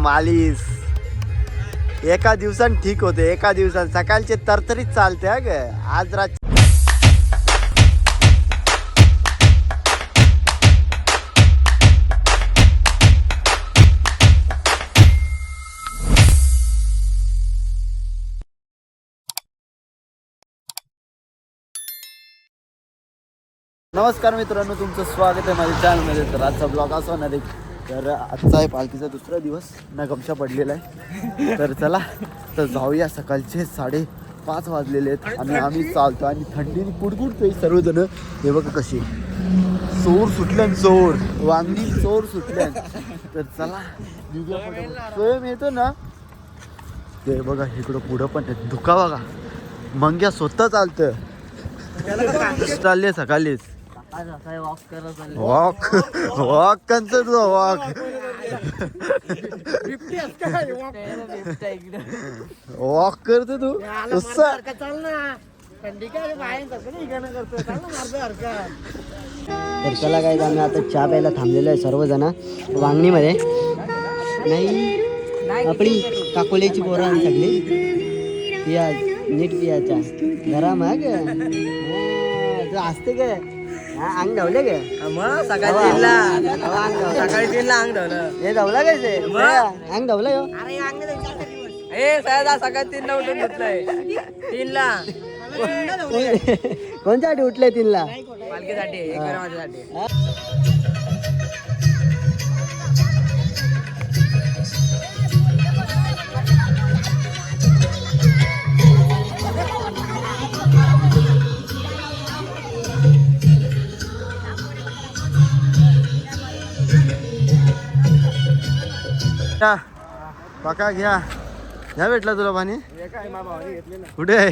मालिश. एका दिवसान ठीक होते एका दिवसान. सकाळचे तरतरीत चालते हा ग. आज रात नमस्कार मित्रांनो तुमचं स्वागत आहे माझ्या चॅनलमध्ये तर आजचा ब्लॉग असा होणार आहे तर आजचा आहे पालखीचा दुसरा दिवस. ना गमशा पडलेला आहे. तर चला तर जाऊया. सकाळचे साडे पाच वाजलेले आहेत आणि आम्ही चालतो आणि थंडीने कुडकुडतोय सर्वजण. हे बघा कशी. चोर सुटल्यान चोर. वांगी चोर सुटल्यान तर चला स्वयं येतो ना. ते बघा इकडं पुढं पण दुखा बघा. मंग्या स्वतः चालतं चालले सकाळीच. वॉक वॉक कंच तुझं वॉक वॉक करतो तू? उसं तर चला काय आम्ही आता चहा प्यायला थांबलेलो आहे सर्वजण. वांगणीमध्ये. नाही. आपली काकोल्याची पोरं आणि सगळी पिया नीट पियाचा गरम आहे ग हा, तू असते ग हा, अंग धावले ग. मग सकाळी तीनला सकाळी तीनला अंग ठेवलं हे धावला काय ते. अंग धावलं हो ए सयादा सकाळी तीनला उठून घेतलंय तीनला. कोणत्यासाठी उठले तीनला? पालखीसाठी माझ्यासाठी. या, काका घ्या. घ्या भेटला तुला पाणी? कुठे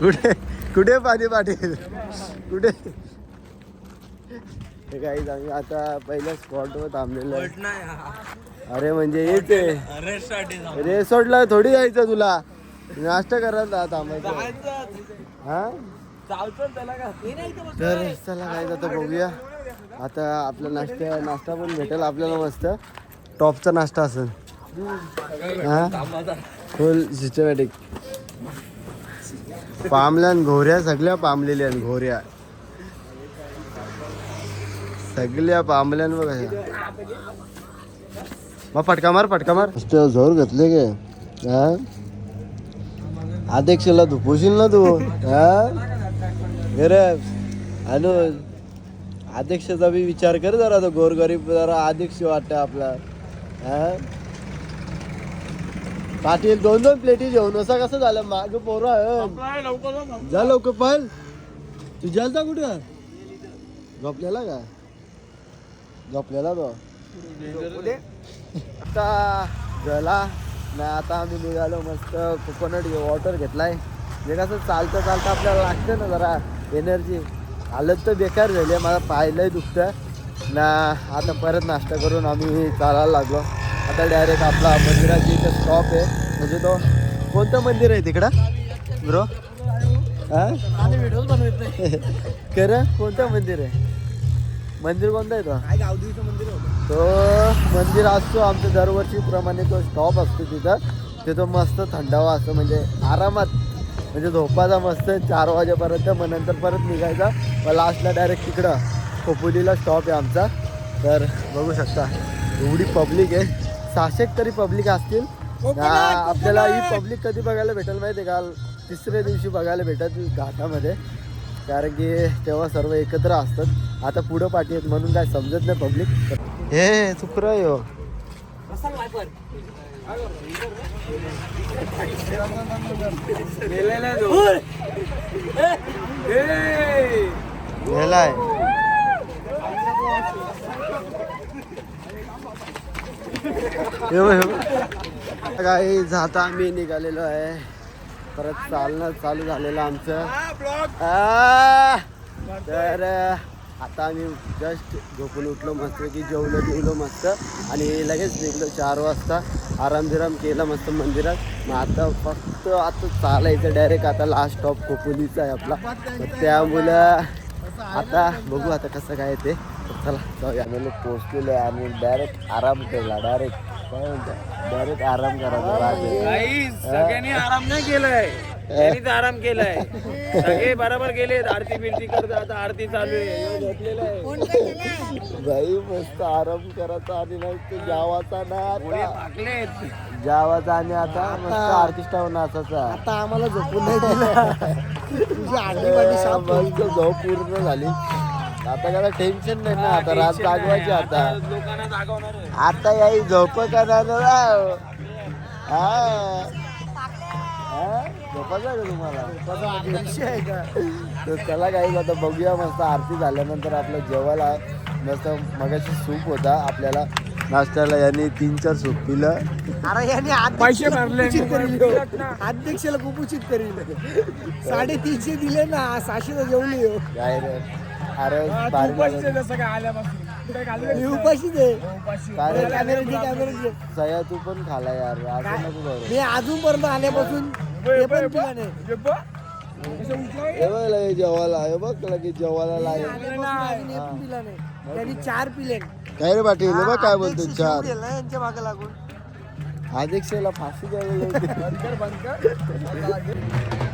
कुठे कुठे पाणी पाटील? कुठे? काही आम्ही आता पहिल्या स्पॉटवर थांबलेलो अरे म्हणजे आहे रेसॉर्टला थोडी जायचं तुला. नाश्ता करायला थांबायचं हा? तर चला काय बघूया. आता आपला नाश्ता नाश्ता पण भेटेल आपल्याला मस्त. टॉपचा नाश्ता असेल. हा? फुल सिस्टमॅटिक पामल्या आणि घोऱ्या सगळ्या पामलेल्या आणि घोऱ्या. सगळ्या पामल्यान बघ मग फटका मार फटका मार. जोर घेतले गे. हा? अध्यक्षला धुपोशील ना तू. हा? रे अनुज अध्यक्षाचा बी विचार कर जरा तो गोरगरीब जरा अध्यक्ष वाटतं आपला. पाटील दोन दोन प्लेटी जेवण असं कसं झालं? माग पोरं. जा लवकर. पण तू जा कुठं? झोपलेला का? झोपलेला तो. आता झाला. ना आता आम्ही निघालो मस्त. कोकोनट वॉटर घेतलाय. जे कसं चालतं चालतं आपल्याला लागतं ना जरा एनर्जी हालत तर बेकार झाली आहे. मला पाहिलंय दुखतं. ना आता परत नाश्ता करून आम्ही चालायला लागलो. आता डायरेक्ट आपला मंदिराची इथं स्टॉप आहे. म्हणजे तो कोणतं मंदिर आहे तिकडं? ब्रो हा? खरं? कोणतं मंदिर आहे? मंदिर कोणतं आहे तो? तो मंदिर असतो आमचं दरवर्षीप्रमाणे तो स्टॉप असतो तिथं. तिथं मस्त थंडावा असतो म्हणजे आरामात म्हणजे झोपाचा मस्त चार वाजेपर्यंत मग नंतर परत निघायचा. मग लास्टला डायरेक्ट तिकडं. खोपोलीला स्टॉप आहे आमचा. तर बघू शकता एवढी पब्लिक आहे. सहाशे तरी पब्लिक असतील. ना आपल्याला ही पब्लिक कधी बघायला भेटेल माहिती आहे का? तिसऱ्या दिवशी बघायला भेटत घाटामध्ये. कारण की तेव्हा सर्व एकत्र असतात. आता पुढं पाठी आहेत म्हणून काय समजत नाही पब्लिक हे चुकर हो गेलाय काही जाता आम्ही निघालेलो आहे. परत चालणं चालू झालेलं आमचं. तर आता आम्ही जस्ट झोपून उठलो मस्त की जेवलो जेवलो मस्त. आणि लगेच निघलो चार वाजता. आरामधिराम केला मस्त मंदिरात. मग आता फक्त आता चालायचं डायरेक्ट आता लास्ट स्टॉप खोपोलीचा आहे आपला. त्यामुळं आता बघू आता कसं काय ते. चला जाऊया. आम्ही पोचलेलो आहे आणि डायरेक्ट आराम केला डायरेक्ट काय म्हणता? डायरेक्ट आराम करायचा सगळ्यांनी आराम नाही केलाय. त्यांनीच आराम केलाय. सगळे बरोबर गेले आरती बिरती करत आता आरती चालू आहे. बाई मस्त आराम करायचा आणि नाही ते जावाचा ना जावाचा आणि आता मस्त आर्टिस्ट नाचाचा आता आम्हाला झोपून नाही दिलं. तुझी साफ झोप पूर्ण झाली. आता काय टेन्शन नाही ना आता रात जागवायची आता लोकांना जागवणार आहे. आता याही झोप करणार राव हा. हा? झोपायचं आहे का तुम्हाला विषय आहे का? तर त्याला काही आता बघूया मस्त आरती झाल्यानंतर आपलं जेवायला मस्त मगाशी सूप होता. आपल्याला नाश्त्याला यांनी तीन चार सूप पिलं. अरे याने पैसे भरले. अध्यक्षाला कुपोषित करील. साडेतीनशे दिले ना सहाशे जेवण येऊ काय रे अरे मी उपाशीच आहे. सया तू पण खाला यार. असं नको करू. मी अजूनपर्यंत आल्यापासून ते पण पिला नाही हे बघ लगे जेवायला हे बघ लगे जेवायला लागेल. आल्यापासून अजून एक पण पिला नाही. त्यांनी चार पिले. काय रे पाटील? हे बघ काय बोलतो चार. यांच्या मागे लागून. अध्यक्षाला फाशी द्यावी. लागते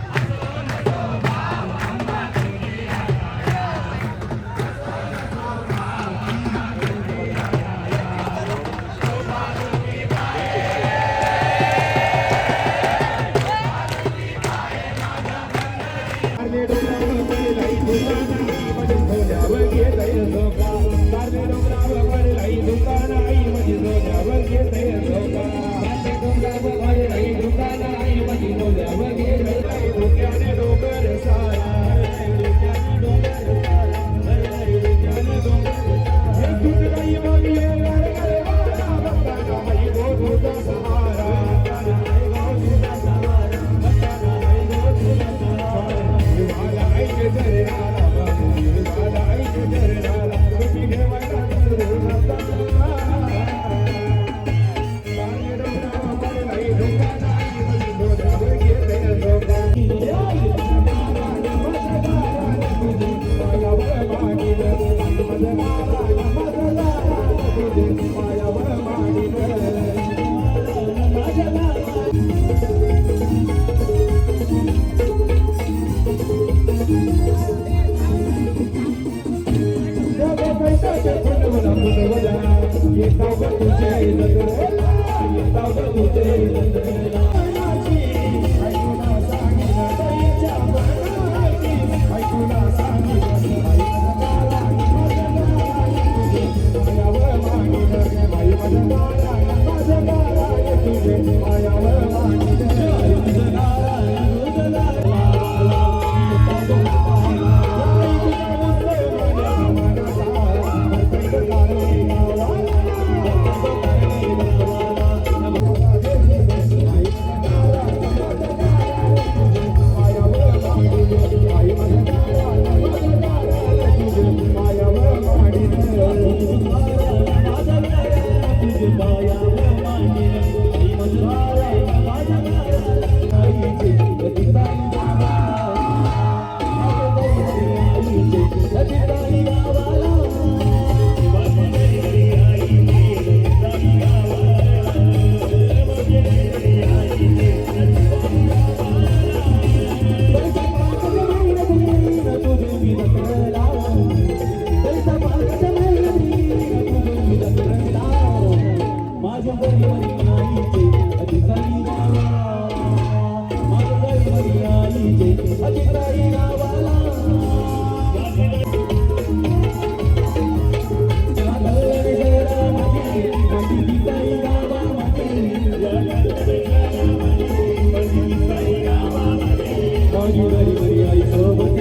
Don't you very, very, I so.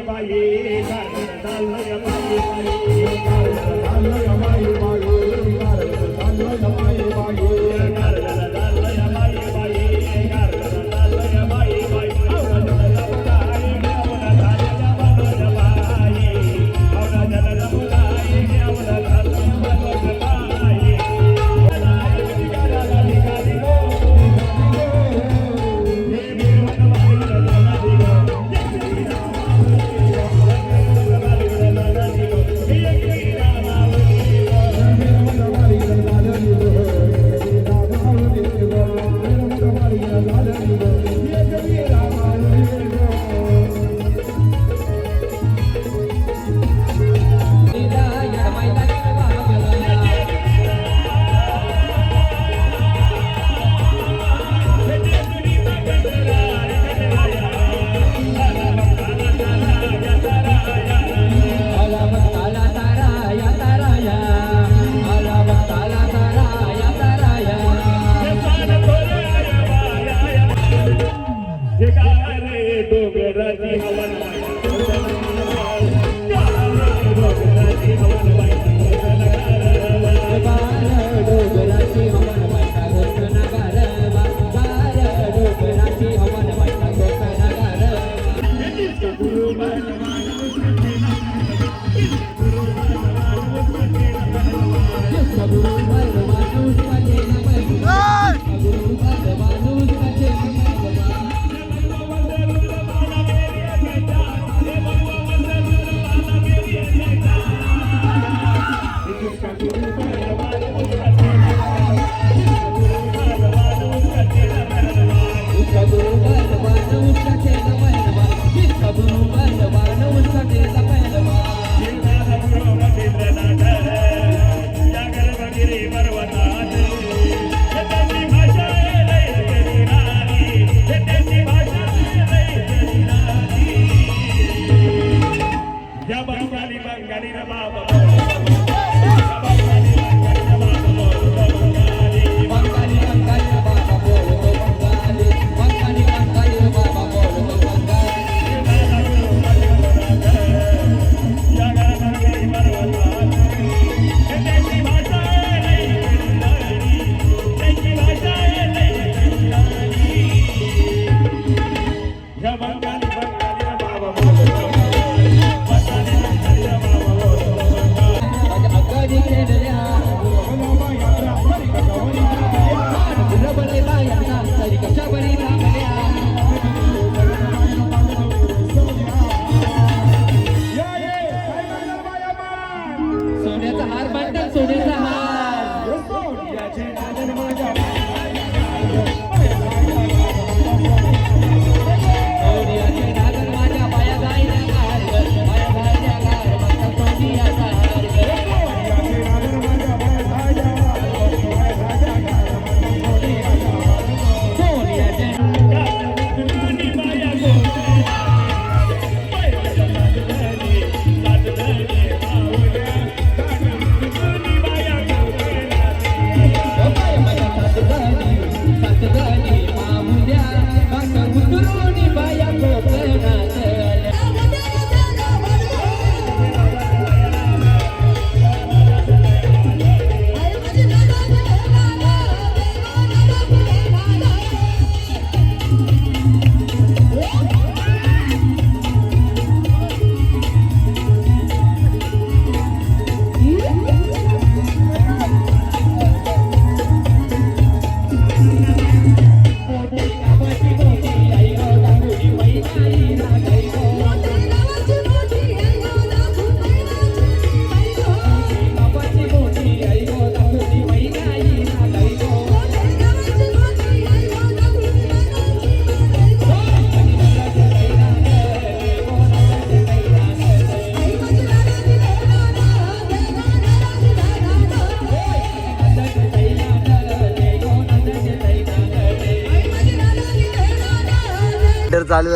বাইরে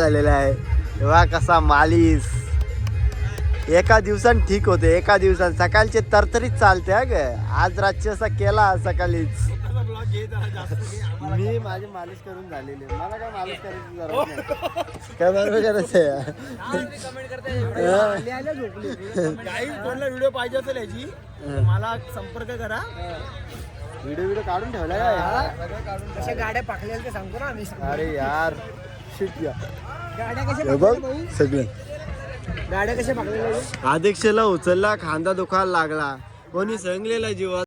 झालेला आहे. तेव्हा कसा मालीस एका दिवसात ठीक होते एका दिवसात सकाळचे तरतरीच चालते हा ग. आज रातची असा केला सकाळीच. मी माझी मालिश करून झालेली. मला काय मालिश करायची गरज नाही. काय बरोबर करायचं काही कोणाला व्हिडिओ पाहिजे असेल याची मला संपर्क करा व्हिडिओ व्हिडिओ काढून ठेवला काय गाड्या पाकल्या ते सांगतो ना आम्ही अरे यार. बघ सगळं. गाड्या कशा अध्यक्षला उचलला खांदा दुखायला लागला. कोणी सांगलेला जीवा